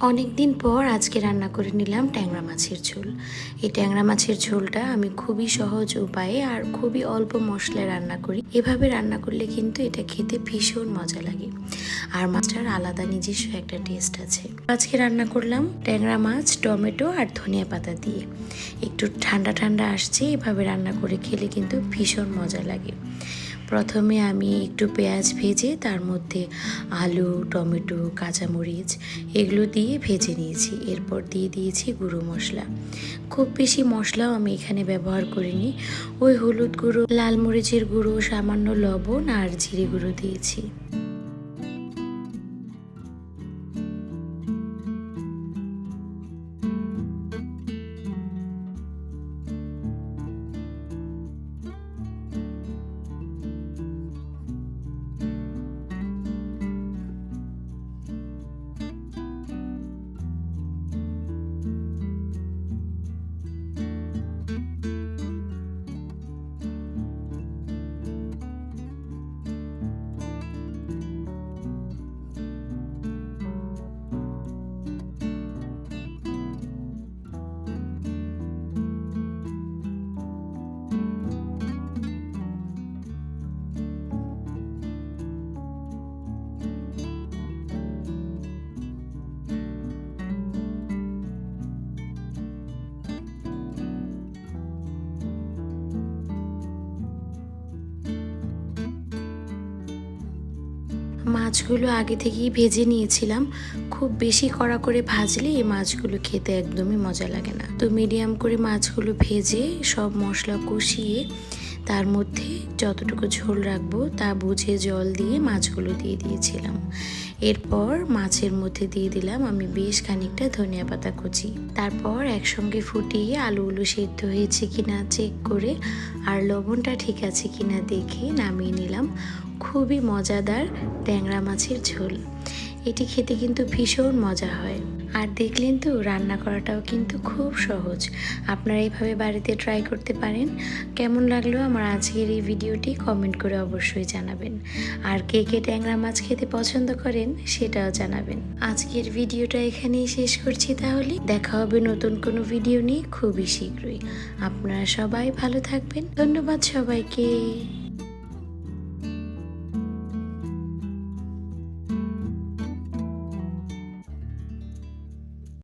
অনেক দিন পর আজকে রান্না করে নিলাম ট্যাংরা মাছের ঝোল। এই ট্যাংরা মাছের ঝোলটা আমি খুবই সহজ উপায়ে আর খুবই অল্প মশলায় রান্না করি। এভাবে রান্না করলে কিন্তু এটা খেতে ভীষণ মজা লাগে। আর মাছটার আলাদা নিজস্ব একটা টেস্ট আছে। আজকে রান্না করলাম ট্যাংরা মাছ, টমেটো আর ধনিয়া পাতা দিয়ে। একটু ঠান্ডা ঠান্ডা আসছে, এভাবে রান্না করে খেলে কিন্তু ভীষণ মজা লাগে। প্রথমে আমি একটু পেঁয়াজ ভেজে, তার মধ্যে আলু, টমেটো, কাঁচামরিচ এগুলো দিয়ে ভেজে নিয়েছি। এরপর দিয়ে দিয়েছি গুঁড়ো মশলা। খুব বেশি মশলাও আমি এখানে ব্যবহার করিনি। ওই হলুদ গুঁড়ো, লাল মরিচের গুঁড়ো, সামান্য লবণ আর জিরে গুঁড়ো দিয়েছি। মাছগুলো আগে থেকেই ভেজে নিয়েছিলাম। খুব বেশি কড়া করে ভাজলে এই মাছগুলো খেতে একদমই মজা লাগে না। তো মিডিয়াম করে মাছগুলো ভেজে সব মশলা কষিয়ে তার মধ্যে যতটুকু ঝোল রাখব তা বুঝে জল দিয়ে মাছগুলো দিয়ে দিয়েছিলাম। এরপর মাছের মধ্যে দিয়ে দিলাম আমি বেশ খানিকটা ধনিয়া পাতা কুচি। তারপর একসঙ্গে ফুটিয়ে আলুগুলো সেদ্ধ হয়েছে কিনা চেক করে আর লবণটা ঠিক আছে কিনা দেখে নামিয়ে নিলাম। খুবই মজাদার ট্যাংরা মাছের ঝোল। এটি খেতে কিন্তু ভীষণ মজা হয়। আর দেখলেন তো, রান্না করাটাও কিন্তু খুব সহজ। আপনারা এইভাবে বাড়িতে ট্রাই করতে পারেন। কেমন লাগল আমার আজকের এই ভিডিওটি কমেন্ট করে অবশ্যই জানাবেন। আর কে কে ট্যাংরা মাছ খেতে পছন্দ করেন সেটাও জানাবেন। আজকের ভিডিওটা এখানেই শেষ করছি তাহলে। দেখা হবে নতুন কোনো ভিডিও নিয়ে খুবই শীঘ্রই। আপনারা সবাই ভালো থাকবেন। ধন্যবাদ সবাইকে।